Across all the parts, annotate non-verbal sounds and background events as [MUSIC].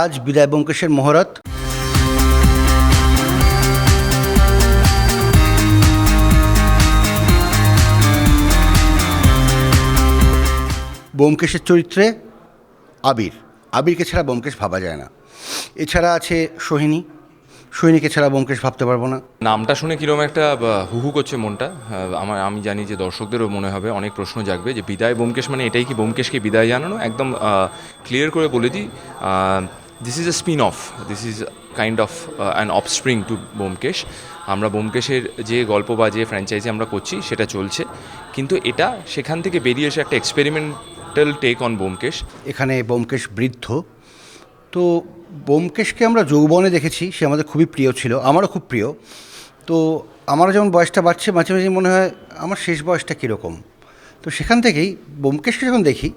আজ বিদায় ব্যোমকেশের মহরত। ব্যোমকেশের চরিত্রে আবির। আবিরকে ছাড়া ব্যোমকেশ ভাবা যায় না। এছাড়া আছে সোহিনী। সোহিনীকে ছাড়া ব্যোমকেশ ভাবতে পারব না। নামটা শুনে কীরকম একটা হুহু করছে মনটা। আমার, আমি জানি যে দর্শকদেরও মনে হবে, অনেক প্রশ্ন জাগবে যে বিদায় বোমকেশ মানে এটাই কি বোমকেশকে বিদায় জানানো? একদম ক্লিয়ার করে বলে দিই। This is a spin off this is kind of an offspring to Byomkesh আমরা বোমকেশের যে গল্প বা যে ফ্র্যাঞ্চাইজি আমরা করছি, সেটা চলছে। কিন্তু এটা সেখান থেকে বেরিয়ে এসে একটা এক্সপেরিমেন্টাল টেক অন বোমকেশ এখানে ব্যোমকেশ বৃদ্ধ। তো ব্যোমকেশকে আমরা যৌবনে দেখেছি, সে আমাদের খুবই প্রিয় ছিল, আমারও খুব প্রিয়। তো আমারও যেমন বয়সটা বাড়ছে, মাঝে মাঝে মনে হয় আমার শেষ বয়সটা কীরকম? তো সেখান থেকেই ব্যোমকেশকে যখন দেখি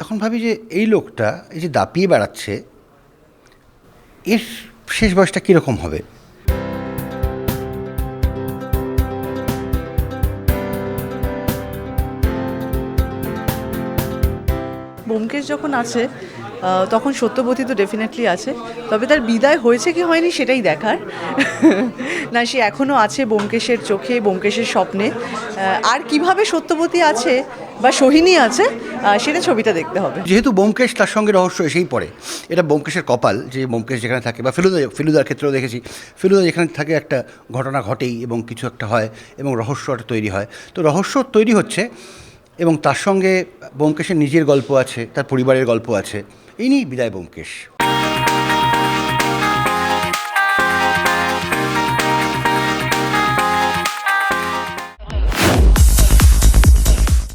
তখন ভাবি যে এই লোকটা, এই যে দাপিয়ে বেড়াচ্ছে, এর শেষ বয়সটা কীরকম হবে? ব্যোমকেশ যখন আছে তখন সত্যবতী তো ডেফিনেটলি আছে। তবে তার বিদায় হয়েছে কি হয়নি সেটাই দেখার। [LAUGHS] না, সে এখনও আছে ব্যোমকেশের চোখে ব্যোমকেশের স্বপ্নে। আর কীভাবে সত্যবতী আছে বা সোহিনী আছে সেটা ছবিটা দেখতে হবে। যেহেতু ব্যোমকেশ তার সঙ্গে রহস্য এসেই পড়ে। এটা ব্যোমকেশের কপাল, যে ব্যোমকেশ যেখানে থাকে, বা ফেলুদা, ফেলুদার ক্ষেত্রেও দেখেছি। ফেলুদা যেখানে থাকে একটা ঘটনা ঘটেই এবং কিছু একটা হয় এবং রহস্যটা তৈরি হয়। তো রহস্য তৈরি হচ্ছে এবং তার সঙ্গে ব্যোমকেশের নিজের গল্প আছে, তার পরিবারের গল্প আছে। নিয়েই বিদায় ব্যোমকেশ